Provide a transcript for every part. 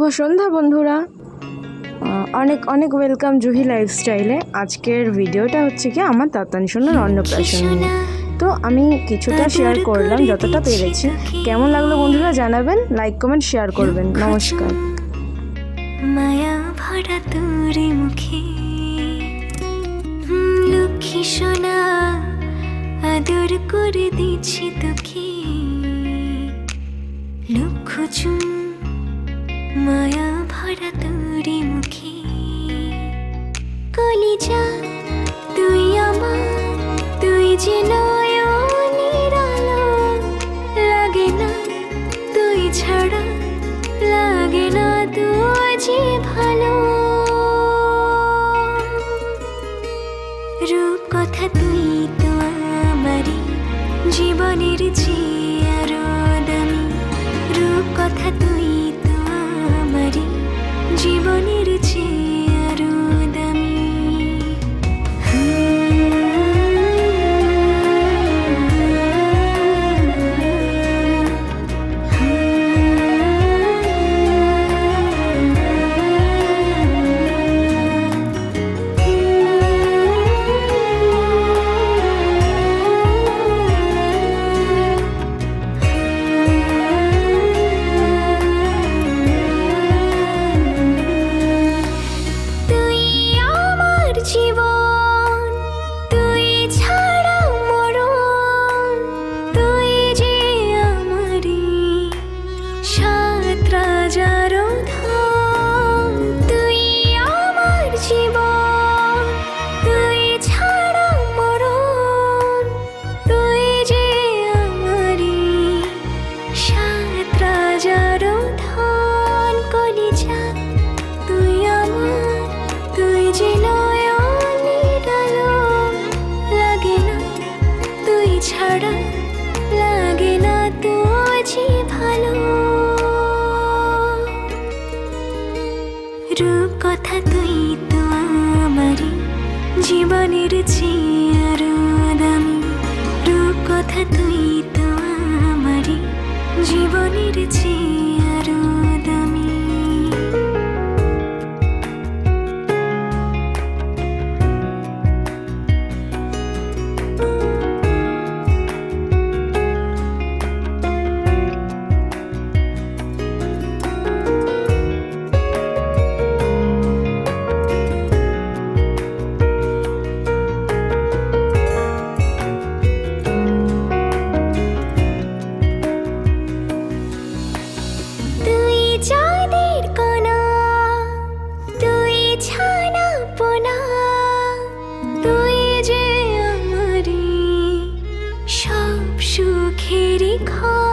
শুভ সন্ধ্যা বন্ধুরা। অনেক অনেক ওয়েলকাম জুহি লাইফস্টাইলে আজকের ভিডিওটা হচ্ছে কি আমার তাতান সোনার অন্নপ্রাশন নিয়ে। তো আমি কিছুটা শেয়ার করলাম যতটা পেরেছি। কেমন লাগল বন্ধুরা জানাবেন লাইক কমেন্ট শেয়ার করবেন। নমস্কার। মায়া ভরা তোরে মুখে। লক্ষ্মী সোনা আদর করে দিচ্ছি তোকে। লক্ষ চুন মায়া ভরা তোরে মুখে। কলিজা, তুই আমার, তুই যে লাগে না, তুই ছাড়া লাগে না তুই ভালো। রূপ কথা তুই তো জীবনের চেয়ে আরও দামি। রূপ কথা তুই জীবনের চেয়ে রূপ तेरी खा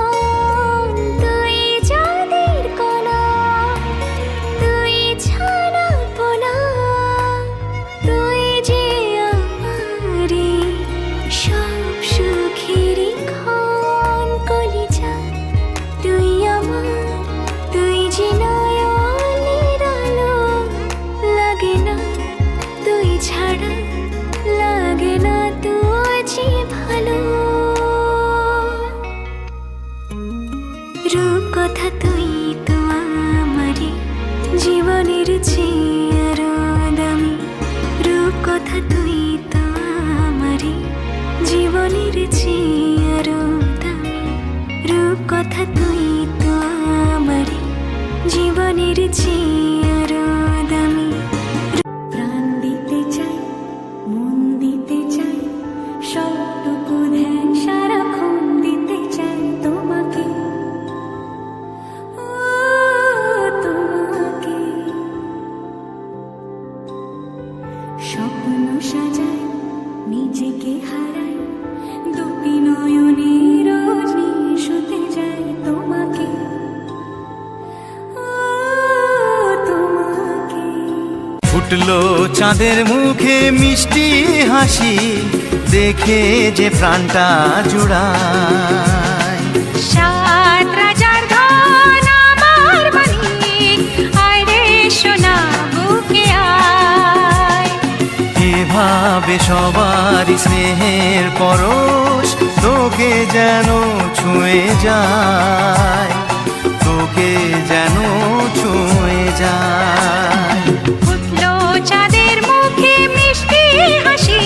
তুই তো আমারই জীবনের চেয়ে আরও দামি রূপ কথা তুই তো আমারই জীবনের চেয়ে ফুটলো চাঁদের মুখে মিষ্টি হাসি দেখে যে প্রাণটা জুড়ায়। সাত রাজার ধন আমার মানিক আয় সোনা বুকে আয়। এভাবে সবার স্নেহের পরশ তোকে যেন ছুঁয়ে যায় তোকে যেন ছুঁয়ে का হাসি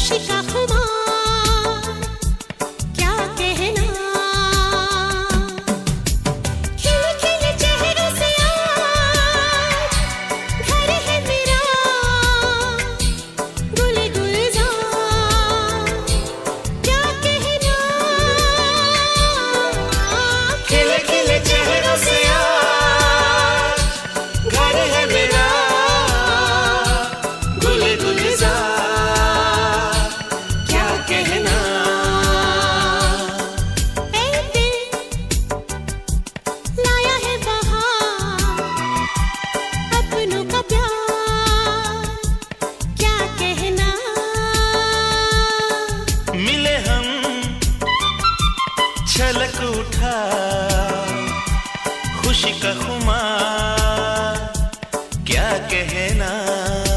খুশি কাকুমা कहना।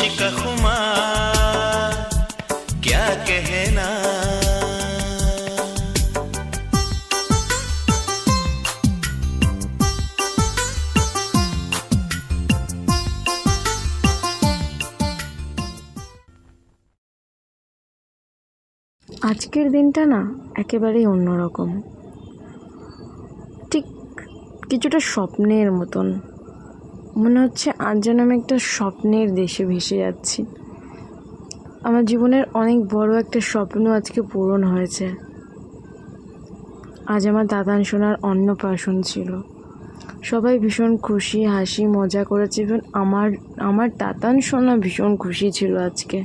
का खुमार क्या कहना আজকের দিনটা না একেবারেই অন্যরকম ঠিক কিছুটা স্বপ্নের মতন মনে হচ্ছে আজ যেন আমি একটা স্বপ্নের দেশে ভেসে যাচ্ছি। আমার জীবনের অনেক বড় একটা স্বপ্ন আজকে পূরণ হয়েছে। আজ আমার দাদান সোনার অন্নপ্রাশন ছিল। সবাই ভীষণ খুশি, হাসি, মজা করেছে। ইভেন আমার আমার দাদান সোনা ভীষণ খুশি ছিল আজকে।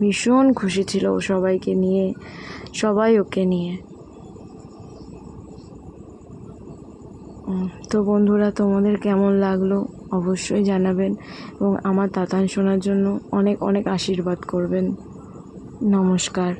ভীষণ খুশি ছিল ও সবাইকে নিয়ে, সবাই ওকে নিয়ে। তো বন্ধুরা, তোমাদের কেমন লাগল অবশ্যই জানাবেন এবং আমার তাতান শোনার জন্য অনেক অনেক আশীর্বাদ করবেন। নমস্কার।